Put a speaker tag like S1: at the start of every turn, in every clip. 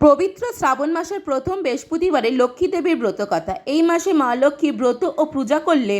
S1: পবিত্র শ্রাবণ মাসের প্রথম বৃহস্পতিবারে লক্ষ্মী দেবীর ব্রত কথা এই মাসে মা লক্ষ্মী ব্রত ও পূজা করলে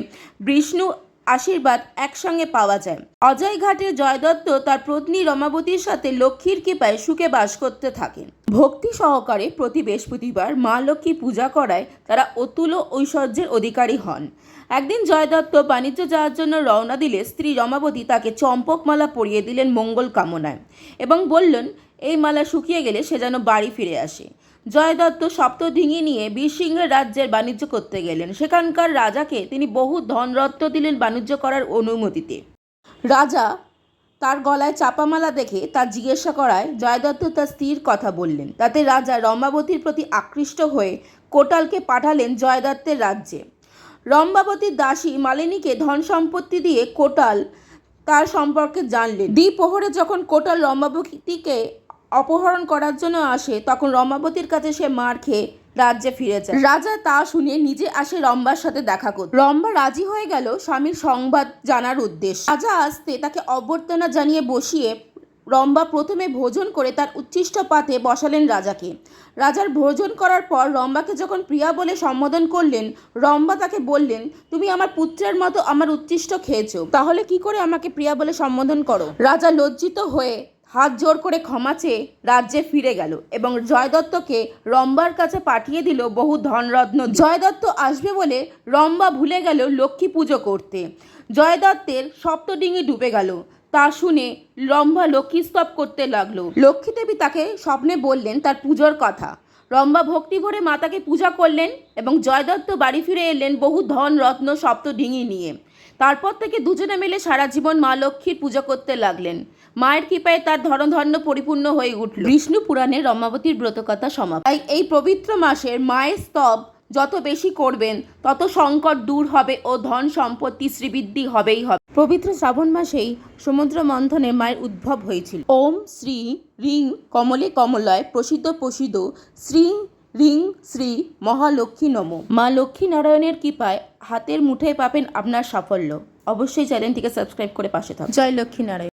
S1: বিষ্ণু আশীর্বাদ একসঙ্গে পাওয়া যায়। অজয় ঘাটের জয়দত্ত তার পত্নী রমাবতীর সাথে লক্ষ্মীর কৃপায় সুখে বাস করতে থাকেন। ভক্তি সহকারে প্রতি বৃহস্পতিবার মা লক্ষ্মী পূজা করায় তারা অতুল ঐশ্বর্যের অধিকারী হন। একদিন জয়দত্ত বাণিজ্য যাওয়ার জন্য রওনা দিলে স্ত্রী রমাবতী তাকে চম্পকমালা পরিয়ে দিলেন মঙ্গল কামনায় এবং বললেন এই মালা শুকিয়ে গেলে সে যেন বাড়ি ফিরে আসে। জয় জয়দত্ত সপ্তধিঙি নিয়ে বীরসিংহের রাজ্যের বাণিজ্য করতে গেলেন। সেখানকার রাজাকে তিনি বহু ধনরত্ন দিলেন বাণিজ্য করার অনুমতিতে। রাজা তার গলায় চাপামালা দেখে তার জিজ্ঞাসা করায় জয়দত্ত তার স্ত্রীর কথা বললেন। তাতে রাজা রম্বাবতীর প্রতি আকৃষ্ট হয়ে কোটালকে পাঠালেন জয়দত্তের রাজ্যে। রম্বাবতীর দাসী মালিনীকে ধন সম্পত্তি দিয়ে কোটাল তার সম্পর্কে জানলেন। দ্বিপ্রহরে যখন কোটাল রম্বাবতীকে অপহরণ করার জন্য আসে, তখন রমাবতীর কাছে সে মার খেয়ে রাজ্যে ফিরে যায় রাজা তা শুনে নিজে আসে রম্বার সাথে দেখা করতে। রম্বা রাজি হয়ে গেল স্বামীর সংবাদ জানার উদ্দেশ্য। রাজা আসতে তাকে অভ্যর্থনা জানিয়ে বসিয়ে রম্বা প্রথমে ভোজন করে তার উচ্ছিষ্ট পাতে বসালেন রাজাকে। রাজার ভোজন করার পর রম্বাকে যখন প্রিয়া বলে সম্বোধন করলেন, রম্বা তাকে বললেন, তুমি আমার পুত্রের মতো আমার উচ্ছিষ্ট খেয়েছো, তাহলে কি করে আমাকে প্রিয়া বলে সম্বোধন করো? রাজা লজ্জিত হয়ে হাত জোর করে ক্ষমা চেয়ে রাজ্যে ফিরে গেল এবং জয়দত্তকে রম্বার কাছে পাঠিয়ে দিল বহু ধনরত্ন। জয়দত্ত আসবে বলে রম্বা ভুলে গেল লক্ষ্মী পুজো করতে। জয়দত্তের সপ্তডিঙি ডুবে গেল। তা শুনে রম্ভা লক্ষ্মী স্তব করতে লাগল। লক্ষ্মী দেবী তাকে স্বপ্নে বললেন তার পুজোর কথা। রম্বা ভক্তি ভরে মাতাকে পূজা করলেন এবং জয়দত্ত বাড়ি ফিরে এলেন বহু ধন, রত্ন, সপ্ত ডিঙি নিয়ে। তারপর থেকে দুজনে মিলে সারা জীবন মা লক্ষ্মীর পূজা করতে লাগলেন। মায়ের কৃপায় তার ধনধন্য পরিপূর্ণ হয়ে উঠল। বিষ্ণু পুরাণে রমাবতীর ব্রতকথা সমাপ্ত। তাই এই পবিত্র মাসের মায়ের স্তব যত বেশি করবেন, তত সংকট দূর হবে ও ধন সম্পত্তি শ্রীবৃদ্ধি হবেই হবে। পবিত্র শ্রাবণ মাসেই সমুদ্র মন্থনে মায়ের উদ্ভব হয়েছিল। ওম শ্রী রিং কমলে কমলায় প্রসিদ্ধ প্রসিদ্ধ শ্রী রিং শ্রী মহালক্ষ্মী নম। মা লক্ষ্মী নারায়ণের কৃপায় হাতের মুঠোয় পাবেন আপনার সাফল্য। অবশ্যই চ্যানেলটিকে সাবস্ক্রাইব করে পাশে থাকুন। জয় লক্ষ্মী নারায়ণ।